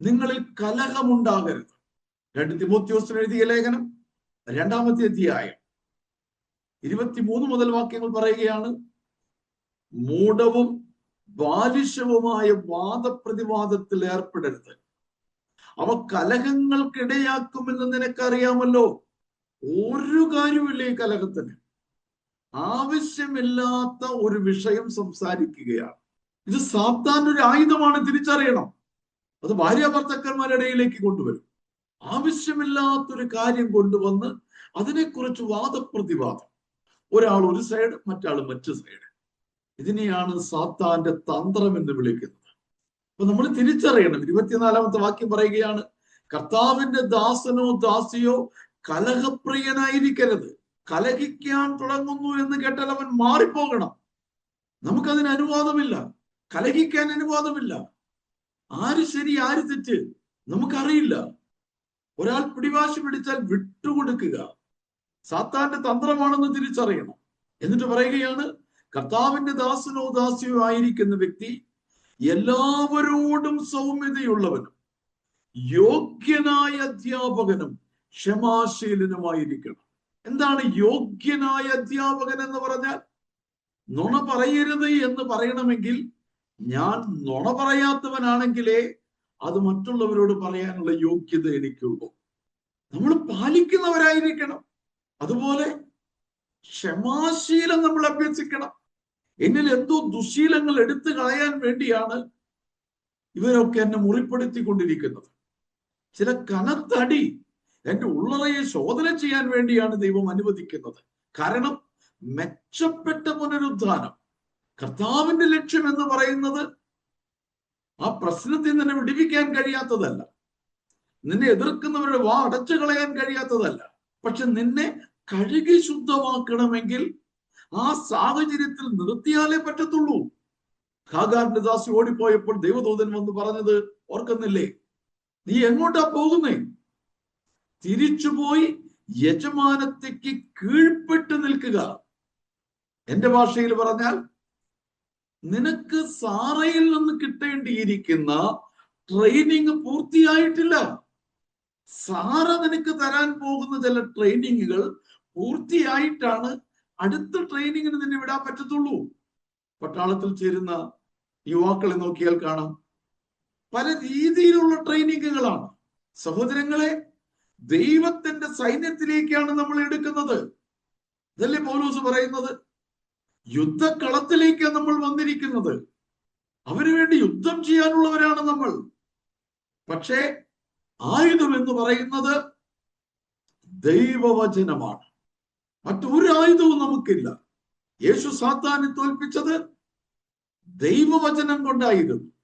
നിങ്ങളിൽ കലഹമുണ്ടാകരുത്. രണ്ട് തിമോത്യോസിന് എഴുതിയ ലേഖനം രണ്ടാമത്തെ അധ്യായം. ഇരുപത്തിമൂന്ന് മുതൽ വാക്യങ്ങൾ പറയുകയാണ് മൂഢവും ബാലിശവുമായ വാദപ്രതിവാദത്തിൽ ഏർപ്പെടരുത്. അവ കലഹങ്ങൾക്കിടയാക്കുമെന്ന് നിനക്കറിയാമല്ലോ. ഒരു കാര്യമില്ല ഈ കലഹത്തിന്. ആവശ്യമില്ലാത്ത ഒരു വിഷയം സംസാരിക്കുകയാണ്. ഇത് സാത്താൻ ഒരു ആയുധമാണ് തിരിച്ചറിയണം. അത് ഭാര്യ ഭർത്താക്കന്മാരുടെ ഇടയിലേക്ക് കൊണ്ടുവരും. ആവശ്യമില്ലാത്തൊരു കാര്യം കൊണ്ടുവന്ന് അതിനെക്കുറിച്ച് വാദപ്രതിവാദം. ഒരാൾ ഒരു സൈഡ് മറ്റാൾ മറ്റു സൈഡ് ഇതിനെയാണ് സാത്താന്റെ തന്ത്രം എന്ന് വിളിക്കുന്നത്. അപ്പൊ നമ്മൾ തിരിച്ചറിയണം. ഇരുപത്തിനാലാമത്തെ വാക്യം പറയുകയാണ് കർത്താവിന്റെ ദാസനോ ദാസിയോ കലഹപ്രിയനായിരിക്കരുത്. കലഹിക്കാൻ തുടങ്ങുന്നു എന്ന് കേട്ടാൽ അവൻ മാറിപ്പോകണം. നമുക്കതിന് അനുവാദമില്ല. കലഹിക്കാൻ അനുവാദമില്ല. ആര് ശരി ആര് തെറ്റ്? നമുക്കറിയില്ല. ഒരാൾ പിടിവാശി പിടിച്ചാൽ വിട്ടുകൊടുക്കുക. സാത്താന്റെ തന്ത്രമാണെന്ന് തിരിച്ചറിയണം. എന്നിട്ട് പറയുകയാണ് കർത്താവിന്റെ ദാസനോ ദാസിയോ ആയിരിക്കുന്ന വ്യക്തി എല്ലാവരോടും സൗമ്യതയുള്ളവനും യോഗ്യനായ അധ്യാപകനും ക്ഷമാശീലനുമായിരിക്കണം. എന്താണ് യോഗ്യനായ അധ്യാപകൻ എന്ന് പറഞ്ഞാൽ? നുണ പറയരുത് എന്ന് പറയണമെങ്കിൽ ഞാൻ നുണ പറയാത്തവനാണെങ്കിലേ അത് മറ്റുള്ളവരോട് പറയാനുള്ള യോഗ്യത എനിക്കുള്ളൂ. നമ്മൾ പാലിക്കുന്നവരായിരിക്കണം. അതുപോലെ ക്ഷമാശീലം നമ്മൾ അഭ്യസിക്കണം. എന്നിൽ എന്തോ ദുശീലങ്ങൾ എടുത്തു കളയാൻ വേണ്ടിയാണ് ഇവരൊക്കെ എന്നെ മുറിപ്പെടുത്തിക്കൊണ്ടിരിക്കുന്നത്. ചില കനത്തടി എന്റെ ഉള്ളറയെ ശോധന ചെയ്യാൻ വേണ്ടിയാണ് ദൈവം അനുവദിക്കുന്നത്. കാരണം മെച്ചപ്പെട്ട പുനരുദ്ധാനം. കർത്താവിന്റെ ലക്ഷ്യം എന്ന് പറയുന്നത് ആ പ്രശ്നത്തിൽ നിന്നെ വിടിവിക്കാൻ കഴിയാത്തതല്ല. നിന്നെ എതിർക്കുന്നവരുടെ വാ അടച്ചു കളയാൻ കഴിയാത്തതല്ല. പക്ഷെ നിന്നെ കഴുകി ശുദ്ധമാക്കണമെങ്കിൽ ആ സാഹചര്യത്തിൽ നിർത്തിയാലേ പറ്റത്തുള്ളൂ. ഖാഗാറിന്റെ ദാസി ഓടിപ്പോയപ്പോൾ ദൈവദൂതൻ വന്ന് പറഞ്ഞത് ഓർക്കുന്നില്ലേ? നീ എങ്ങോട്ടാ പോകുന്നേ? തിരിച്ചുപോയി യജമാനത്തേക്ക് കീഴ്പ്പെട്ട് നിൽക്കുക. എന്റെ ഭാഷയിൽ പറഞ്ഞാൽ നിനക്ക് സാറയിൽ നിന്ന് കിട്ടേണ്ടിയിരിക്കുന്ന ട്രെയിനിങ് പൂർത്തിയായിട്ടില്ല. സാറ നിനക്ക് തരാൻ പോകുന്ന ചില ട്രെയിനിങ്ങുകൾ പൂർത്തിയായിട്ടാണ് അടുത്ത ട്രെയിനിങ്ങിന് നിന്നെ വിടാൻ പറ്റത്തുള്ളൂ. പട്ടാളത്തിൽ ചേരുന്ന യുവാക്കളെ നോക്കിയാൽ കാണാം. പല രീതിയിലുള്ള ട്രെയിനിങ്ങുകളാണ് സഹോദരങ്ങളെ ദൈവത്തിന്റെ സൈന്യത്തിലേക്കാണ് നമ്മൾ എടുക്കുന്നത്. ഇതല്ലേ പൗലോസ് പറയുന്നത്? യുദ്ധക്കളത്തിലേക്കാണ് നമ്മൾ വന്നിരിക്കുന്നത്. അവന് വേണ്ടി യുദ്ധം ചെയ്യാനുള്ളവരാണ് നമ്മൾ. പക്ഷേ ആയുധം എന്ന് പറയുന്നത് ദൈവവചനമാണ്. മറ്റൊരു ആയുധവും നമുക്കില്ല. യേശു സാത്താനെ തോൽപ്പിച്ചത് ദൈവവചനം കൊണ്ടായിരുന്നു.